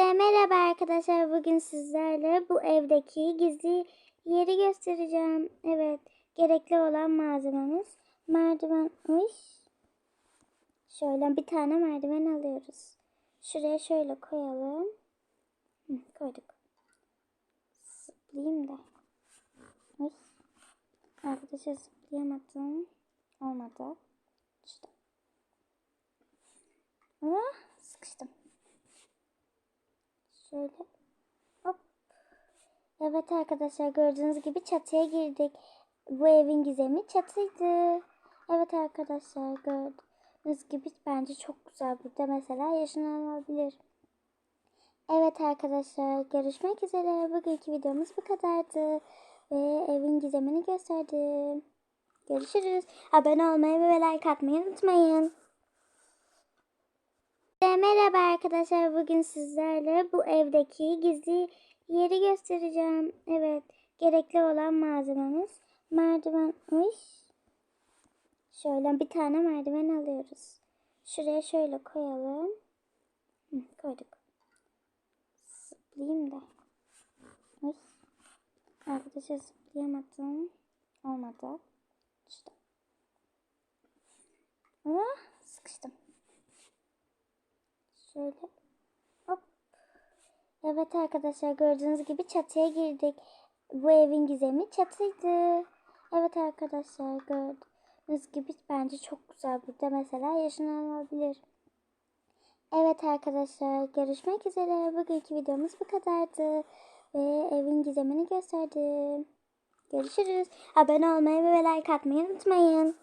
Merhaba arkadaşlar. Bugün sizlerle bu evdeki gizli yeri göstereceğim. Evet. Gerekli olan malzememiz merdivenmiş. Şöyle bir tane merdiven alıyoruz. Şuraya şöyle koyalım. Hı, koyduk. Zıplayayım da. Ay. Arkadaşlar zıplayamadım. Olmadı. İşte. Ah, sıkıştım. Şöyle. Hop. Evet arkadaşlar gördüğünüz gibi çatıya girdik. Bu evin gizemi çatıydı. Evet arkadaşlar gördüğünüz gibi bence çok güzel. Burada mesela yaşanılabilir. Evet arkadaşlar görüşmek üzere. Bugünkü videomuz bu kadardı. Ve evin gizemini gösterdim. Görüşürüz. Abone olmayı ve like atmayı unutmayın. Merhaba arkadaşlar. Bugün sizlerle bu evdeki gizli yeri göstereceğim. Evet. Gerekli olan malzememiz merdivenmiş. Şöyle bir tane merdiven alıyoruz. Şuraya şöyle koyalım. Hı, koyduk. Zıplayayım da. Ay. Arkadaşlar zıplayamadım. Olmadı. İşte. Ah, sıkıştım. Şöyle. Hop. Evet arkadaşlar gördüğünüz gibi çatıya girdik. Bu evin gizemi çatıydı. Evet arkadaşlar gördüğünüz gibi bence çok güzel. Burada mesela yaşanılabilir. Evet arkadaşlar görüşmek üzere. Bugünkü videomuz bu kadardı. Ve evin gizemini gösterdim. Görüşürüz. Abone olmayı ve like atmayı unutmayın.